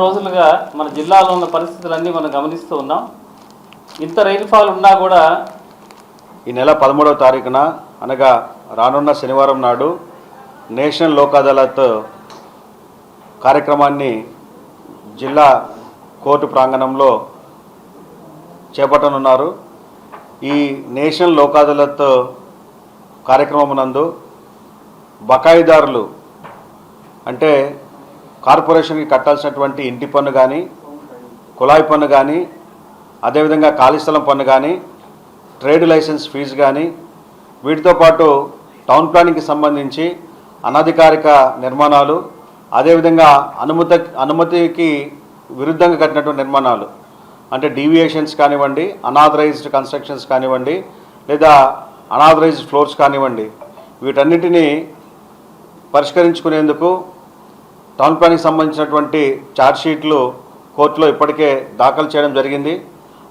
రోజులుగా మన జిల్లాలో ఉన్న పరిస్థితులన్నీ మనం గమనిస్తూ ఉన్నాం. ఇంత రైన్ఫాల్ ఉన్నా కూడా ఈ నెల పదమూడవ తారీఖున అనగా రానున్న శనివారం నాడు నేషనల్ లోక్ అదాలత్ కార్యక్రమాన్ని జిల్లా కోర్టు ప్రాంగణంలో చేపట్టనున్నారు. ఈ నేషనల్ లోక్ అదాలత్ కార్యక్రమమునందు బకాయిదారులు అంటే కార్పొరేషన్కి కట్టాల్సినటువంటి ఇంటి పన్ను కానీ కుళాయి పన్ను కానీ అదేవిధంగా ఖాళీ స్థలం పన్ను కానీ ట్రేడ్ లైసెన్స్ ఫీజు కానీ వీటితో పాటు టౌన్ ప్లానింగ్కి సంబంధించి అనధికారిక నిర్మాణాలు అదేవిధంగా అనుమతి అనుమతికి విరుద్ధంగా కట్టినటువంటి నిర్మాణాలు. అంటే డీవియేషన్స్ కానివ్వండి అనాథరైజ్డ్ కన్స్ట్రక్షన్స్ కానివ్వండి లేదా అనాథరైజ్డ్ ఫ్లోర్స్ కానివ్వండి వీటన్నిటినీ పరిష్కరించుకునేందుకు టౌన్ ప్లానింగ్ సంబంధించినటువంటి ఛార్జ్షీట్లు కోర్టులో ఇప్పటికే దాఖలు చేయడం జరిగింది.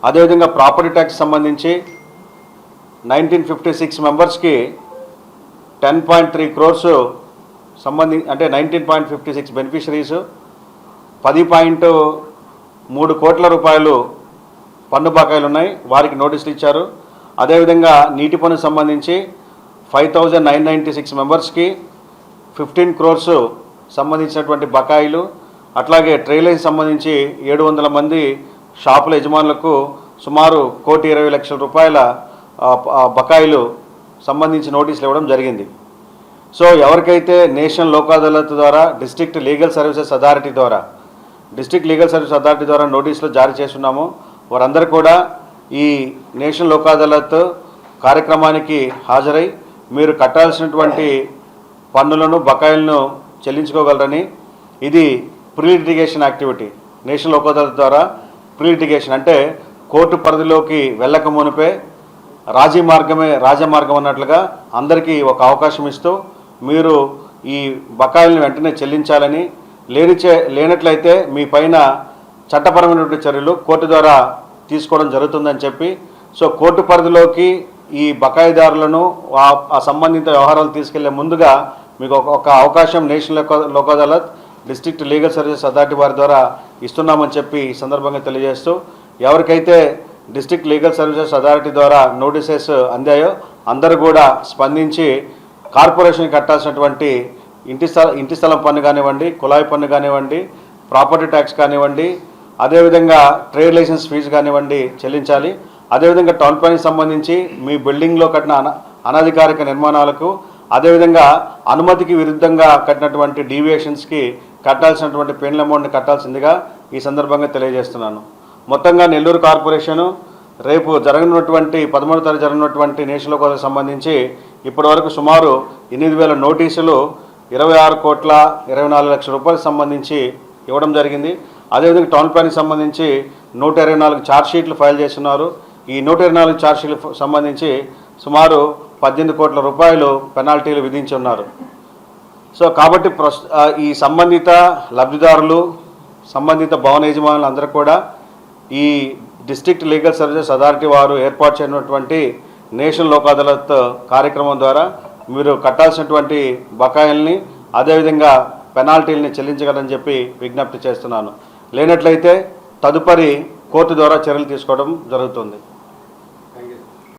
అదేవిధంగా ప్రాపర్టీ ట్యాక్స్ సంబంధించి నైన్టీన్ ఫిఫ్టీ సిక్స్ మెంబర్స్కి టెన్ పాయింట్ త్రీ క్రోర్స్ సంబంధి అంటే nineteen point fifty six beneficiaries పది పాయింట్ మూడు కోట్ల రూపాయలు పన్ను బకాయిలు ఉన్నాయి వారికి నోటీసులు ఇచ్చారు. అదేవిధంగా నీటి పన్ను సంబంధించి five thousand nine ninety six మెంబర్స్కి ఫిఫ్టీన్ క్రోర్స్ సంబంధించినటువంటి బకాయిలు అట్లాగే ట్రైలైన్ సంబంధించి ఏడు వందల మంది షాపుల యజమానులకు సుమారు కోటి ఇరవై లక్షల రూపాయల బకాయిలు సంబంధించి నోటీసులు ఇవ్వడం జరిగింది. సో ఎవరికైతే నేషనల్ లోక్ అదాలత్ ద్వారా డిస్ట్రిక్ట్ లీగల్ సర్వీసెస్ అథారిటీ ద్వారా డిస్ట్రిక్ట్ లీగల్ సర్వీస్ అథారిటీ ద్వారా నోటీసులు జారీ చేస్తున్నామో వారందరూ కూడా ఈ నేషనల్ లోక్ అదాలత్ కార్యక్రమానికి హాజరై మీరు కట్టాల్సినటువంటి పన్నులను బకాయిలను చెల్లించుకోగలరని. ఇది pre litigation activity. National Lok ద్వారా ప్రీ లిటిగేషన్ అంటే కోర్టు పరిధిలోకి వెళ్ళక మునిపే రాజీ మార్గమే రాజమార్గం అన్నట్లుగా అందరికీ ఒక అవకాశం ఇస్తూ మీరు ఈ బకాయిలను వెంటనే చెల్లించాలని లేనిచే లేనట్లయితే మీ పైన చట్టపరమైనటువంటి చర్యలు కోర్టు ద్వారా తీసుకోవడం జరుగుతుందని చెప్పి సో కోర్టు పరిధిలోకి ఈ బకాయిదారులను ఆ- ఆ సంబంధిత వ్యవహారాలు తీసుకెళ్ళే ముందుగా మీకు ఒక అవకాశం national Lok- Lok Adalat district legal services authority వారి ద్వారా ఇస్తున్నామని చెప్పి ఈ సందర్భంగా తెలియజేస్తూ ఎవరికైతే డిస్ట్రిక్ట్ లీగల్ సర్వీసెస్ అథారిటీ ద్వారా నోటీసెస్ అందాయో అందరూ కూడా స్పందించి కార్పొరేషన్ కట్టాల్సినటువంటి ఇంటి స్థల ఇంటి స్థలం పన్ను కానివ్వండి కుళాయి పన్ను కానివ్వండి ప్రాపర్టీ ట్యాక్స్ కానివ్వండి అదేవిధంగా ట్రేడ్ లైసెన్స్ ఫీజు కానివ్వండి చెల్లించాలి. అదేవిధంగా టౌన్ ప్లానింగ్ సంబంధించి మీ బిల్డింగ్లో కట్టిన అన అనధికారిక నిర్మాణాలకు అదేవిధంగా అనుమతికి విరుద్ధంగా కట్టినటువంటి డీవియేషన్స్కి కట్టాల్సినటువంటి పెన్ల అమౌంట్ని కట్టాల్సిందిగా ఈ సందర్భంగా తెలియజేస్తున్నాను. మొత్తంగా నెల్లూరు కార్పొరేషను రేపు జరగనున్నటువంటి పదమూడు తారీఖు జరగనున్నటువంటి నేషనల్ కోసం సంబంధించి ఇప్పటివరకు సుమారు ఎనిమిది వేల నోటీసులు ఇరవై ఆరు కోట్ల ఇరవై నాలుగు లక్షల రూపాయలకు సంబంధించి ఇవ్వడం జరిగింది. అదేవిధంగా టౌన్ ప్లాన్కి సంబంధించి నూట ఇరవై నాలుగు ఛార్జ్ షీట్లు ఫైల్ చేస్తున్నారు. ఈ నూట ఇరవై నాలుగు ఛార్జ్ షీట్లు సంబంధించి సుమారు పద్దెనిమిది కోట్ల రూపాయలు పెనాల్టీలు విధించి ఉన్నారు సో కాబట్టి ఈ సంబంధిత లబ్ధిదారులు సంబంధిత భవన యజమానులు అందరూ కూడా ఈ డిస్ట్రిక్ట్ లీగల్ సర్వీసెస్ అథారిటీ వారు ఏర్పాటు చేయనటువంటి నేషనల్ లోక్ అదాలత్ కార్యక్రమం ద్వారా మీరు కట్టాల్సినటువంటి బకాయిల్ని అదేవిధంగా పెనాల్టీల్ని చెల్లించగలని చెప్పి విజ్ఞప్తి చేస్తున్నాను. లేనట్లయితే తదుపరి కోర్టు ద్వారా చర్యలు తీసుకోవడం జరుగుతుంది.